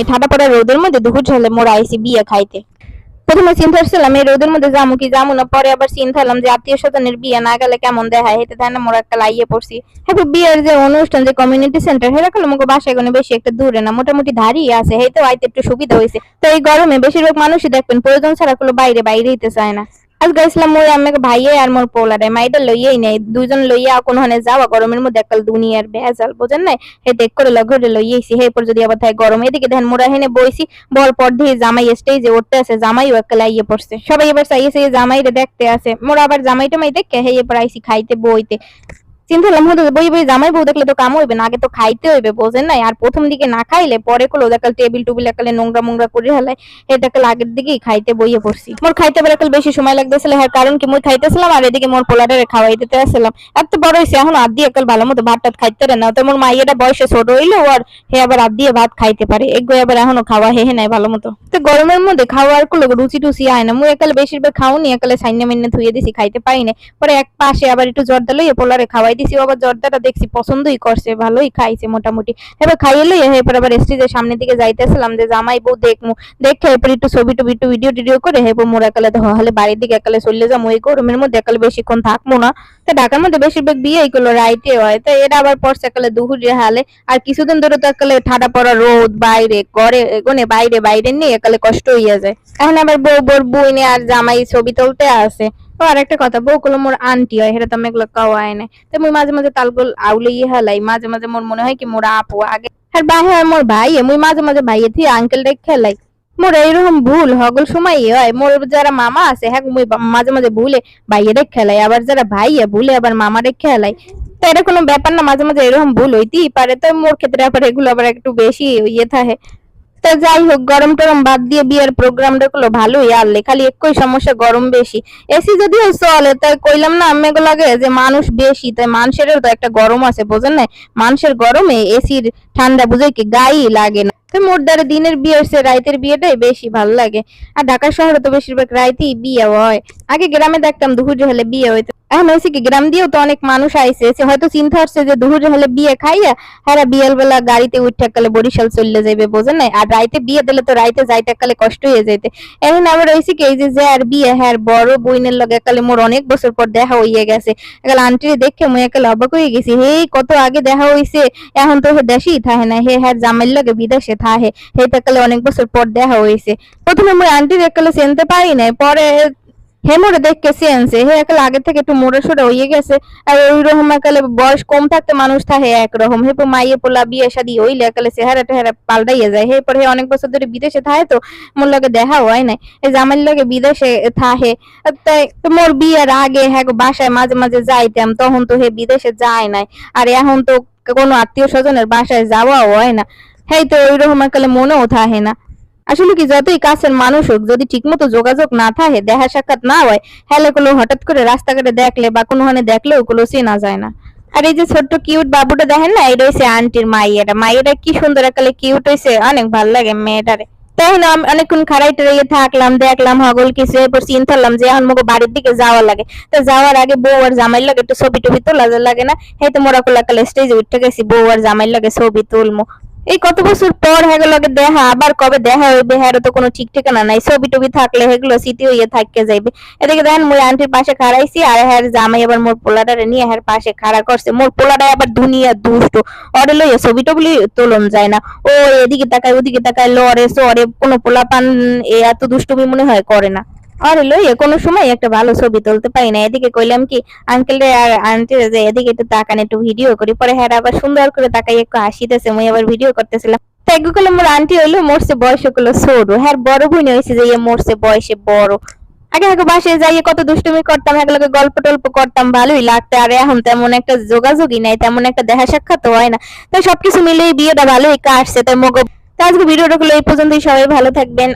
এই পড়া রোদের মধ্যে দুপুর ঝালে আইসি বিয়ে খাইতে। প্রথমে এই রোদের মধ্যে যামু কি যামু না, পরে আবার যে আত্মীয় স্বজনের বিয়ে না গেলে কেমন হেতে তাই না একটা লাইয়ে পড়ছি। হ্যাঁ বিয়ের যে অনুষ্ঠান, যে কমিউনিটি সেন্টার হেরা করলে মুখো বাসায় কোনো বেশি একটা দূরে না, মোটামুটি দাঁড়িয়ে আছে হেতে আইতে একটু সুবিধা হয়েছে তো এই গরমে বেশিরভাগ মানুষই দেখবেন প্রয়োজন ছাড়া কোনো বাইরে বাইরে হইতে চায় না। আজ গেছিলাম মোর আমাকে ভাইয়ে আর মোর পোলারে মাইটা লইয়াই নাই। দুজন লইয়া কোন হানে যাওয়া গরমের মধ্যে একাল দুনিয়ার ভেজাল বোঝেন নাই? হে দেখ করে লঘরে লইয়াইছি হে পর যদি আবার থাকে গরম এদিকে দেখেন মোরা হেনে বইছি বল পর দিয়ে জামাই স্টেজে উঠতে আছে, জামাইও একাল আইয়ে পড়ছে সবাই এবার চাইছে জামাইটা রে দেখতে আছে। মোরা আবার জামাইটা মাই দেখে হে এবার আইসি খাইতে, বইতে। চিন্তা হয়তো বই বই জামাই বউ দেখলে তো কাম হইবে, না আগে তো খাইতে হইবে, বোঝেন নাই। আর প্রথম দিকে না খাইলে পরে কলো দেখাল টেবিল টুবিল একালে নোংরা মোংরা করে হেলাই এটাকে আগের দিকেই খাইতে বইয়ে পড়ছি। মোর খাইতে বেড়াকাল বেশি সময় লাগতেছিল হ্যাঁ কারণ কি মুই খাইতেছিলাম আর এদিকে মোর পোলাটারে খাওয়াই দিতে আসছিলাম। এত বড় হয়েছে এখন আদ দিয়ে একাল ভালো মতো ভাত টাত খাইতে পারে না। তো মোর মাইয়েটা বয়সে ছোট হইল, আর হে আবার আদ দিয়ে ভাত খাইতে পারে। এগুলো আবার এখনও খাওয়া হে হে নাই ভালো মতো। তো গরমের মধ্যে খাওয়ারগুলো রুচি টুচি আয় না। মুই একালে বেশিরভাগ খাওনি, একালে সাইনে মিন্নে ধুয়ে দিছি, খাইতে পারি পরে এক পাশে আবার একটু জর্দা লইয়ে পোলারে খাওয়াই দিছি আবার জর্দাটা দেখছি, পছন্দই করছে, ভালোই খাইছে মোটামুটি। এবার খাইয়ে লইয়ে এরপর আবার স্টেজের সামনের দিকে যাইতেছিলাম, যে জামাই বউ দেখমু। দেখে এরপর একটু ছবি টবি, একটু ভিডিও টিডিও করে হেবো মোর একালে তো হলে বাড়ির দিকে একালে চলে যাব এই গরমের মধ্যে একালে বেশিক্ষণ থাকব না। তো ঢাকার মধ্যে বেশিরভাগ বিয়ে এইগুলো রাইটে হয়। তো এটা আবার পড়ছে একালে দুহুরে হালে। আর কিছুদিন ধরে তো একালে ঠাডা পড়া রোদ, বাইরে, ঘরে এগোনে বাইরে বাইরে নিয়ে একালে কষ্ট হইয়া যায়। এখন আবার বউ বোর বই নিয়ে আর জামাই ছবি তুলতে আসে। ও আর একটা কথা, বউ গুলো মোর আন্টি হয়, হেরা তো এগুলো কাওয়ায় না তো মুই মাঝে মাঝে তালগুল আউলে ইয়ে মাঝে মাঝে মোর মনে হয় কি মোর আপু আগে। আর বাহে আর মোর ভাই, মুই মাঝে মাঝে ভাইয়ে থি আঙ্কেল রে খেলাই মোর এইরকম ভুল, হগল সময় হয়, মোর যারা মামা আছে হ্যাঁ মুই মাঝে মাঝে ভুলে ভাইয়ে রে খেলাই আবার যারা ভাইয়ে ভুলে আবার মামা রে খেলাই তো এটা কোনো ব্যাপার না, মাঝে মাঝে এরকম ভুল হইতেই পারে, তো মোর ক্ষেত্রে আবার এগুলো আবার একটু বেশি ইয়ে থাকে। তা যাই হোক, গরম টরম বাদ দিয়ে বিয়ের প্রোগ্রামটা গুলো ভালোই আনলে খালি একই সমস্যা, গরম বেশি। এসি যদিও চলে, তাই কইলাম না আমি লাগে যে মানুষ বেশি, তাই মানুষেরও তো একটা গরম আছে, বোঝেন না মানুষের গরমে এসির ঠান্ডা বুঝে কি গায়ে লাগে না। তো মোট দিনের বিয়ে হচ্ছে রাইতের বিয়েটাই বেশি ভালো লাগে। আর ঢাকা শহরে তো বেশিরভাগ রাইতেই বিয়ে হয়। আগে গ্রামে দেখতাম দুপুরে হলে বিয়ে হইতো এখন হয়েছে কি, গ্রাম দিয়েও তো অনেক মানুষ আইছে, সে হয়তো চিন্তা হচ্ছে যে দুপুরে হলে বিয়ে খাইয়া হ্যাঁ বিয়ের বেলা গাড়িতে উঠে কালে বরিশাল চলে যাবে বোঝেন নাই? আর রাইতে বিয়ে দিলে তো রাইতে যাইতে কালে কষ্ট হয়ে যাইতে। এখন আবার হয়েছে কি, এই যে যে আর বিয়ে হ্যাঁ বড় বইনের লগে কালে মোর অনেক বছর পর দেখা হইয়া গেছে। একালে আন্টিরে দেখে মুই একালে অবাক হয়ে গেছি, হে, কত আগে দেখা হইছে, এখন তো দেশেই থাহে না, হে হ্যাঁ জামাইর লগে বিদেশে থাহে হে কালে অনেক বছর পর দেখা হইছে। প্রথমে মুই আন্টির একালে চিনতে পারি নাই, পরে হে মোরে দেখকে চেনছে হে একালে আগে থেকে একটু মোড়ে সোড়ে হইয়ে গেছে। আর ওই রকম একালে বয়স কম থাকতে মানুষ থাকে একরকম। হে মাইয়ে পোলা বিয়ে শাদি হইলে একালে চেহারা টেহারা পাল্টাইয়া যায়। হে পরে অনেক বছর ধরে বিদেশে থাকে তো মোর লগে দেখা হয় নাই। এই জামাইর লগে বিদেশে থাহে তাই তো মোর বিয়ের আগে হ্যাঁ বাসায় মাঝে মাঝে যাইতাম। তখন তো হে বিদেশে যায় নাই। আর এখন তো কোনো আত্মীয় স্বজনের বাসায় যাওয়াও হয় না। হ্যাঁ তো ওই রকম একালে মনেও থাকে না। আসলে কি, যতই কাছের মানুষ হোক, যদি ঠিকমতো যোগাযোগ না থাকে, দেখা সাক্ষাৎ না হয় হেলে গুলো হঠাৎ করে রাস্তাঘাটে দেখলে বা কোনো হানে দেখলে ওগুলো চেনা যায় না। আর এই যে ছোট্ট কিউট বাবুটা দেখেন না এটা হচ্ছে আন্টির মাইয়াটা মাইয়াটা কি সুন্দর একালে কিউট হয়েছে অনেক ভালো লাগে মেয়েটারে। তাই না আমি অনেকক্ষণ খারাইতে রয়ে থাকলাম, দেখলাম হগল কিছু এরপর চিন্তা করলাম যে এখন মোকে বাড়ির দিকে যাওয়া লাগে। তো যাওয়ার আগে বউ আর জামাইর লাগে একটু ছবি টবি তোলা লাগে না? এই তো মোরা কোলা কালে স্টেজে উঠে গেছি, বউ আর জামাইর লাগে ছবি তুলমু। এই কত বছর পর হেগুলো লগে দেখা, আবার কবে দেখা হইবে হ্যাঁ তো কোনো ঠিক ঠিকানা নাই। ছবি টবি থাকলে হেগুলো স্মৃতি হইয়ে থাকতে যাইবে। এদিকে দেখেন মোর আন্টির পাশে খাড়াইছি, আর হ্যাঁ জামাই আবার মোর পোলাটারে নিয়ে হ্যাঁ পাশে খাড়া করছে। মোর পোলাটা আবার দুনিয়া দুষ্ট। অরে লইয়া ছবি টবি তোলন যায় না। ও এদিকে তাকায়, ওদিকে তাকায় লরে সরে কোনো পোলা পান এ এত দুষ্টুমি মনে হয় করে না। আরে লইয়া কোনো সময় একটা ভালো ছবি তুলতে পারি না। এদিকে কইলাম কি আঙ্কেল আর যে এদিকে একটু তাকান, একটু ভিডিও করি। পরে হ্যাঁ আবার সুন্দর করে তাকাই, একটু হাসিতেছে। মুই আবার ভিডিও করতেছিলাম। তাই মোর আন্টি হইল মোরসে বয়স ছোট। হ্যাঁ বড় হয়েছে যে মোরসে বয়সে বড়। আগে আগে বাসায় যাইয়ে কত দুষ্টুমি করতাম একলগে গল্প টল্প করতাম, ভালোই লাগতে। আর এখন তেমন একটা যোগাযোগই নাই, তেমন একটা দেখা সাক্ষাৎ হয় না। তাই সবকিছু মিলিয়ে বিয়েটা ভালোই কাটছে। তাই মগ আজকে ভিডিওটা গুলো এই পর্যন্তই। সবাই ভালো থাকবেন।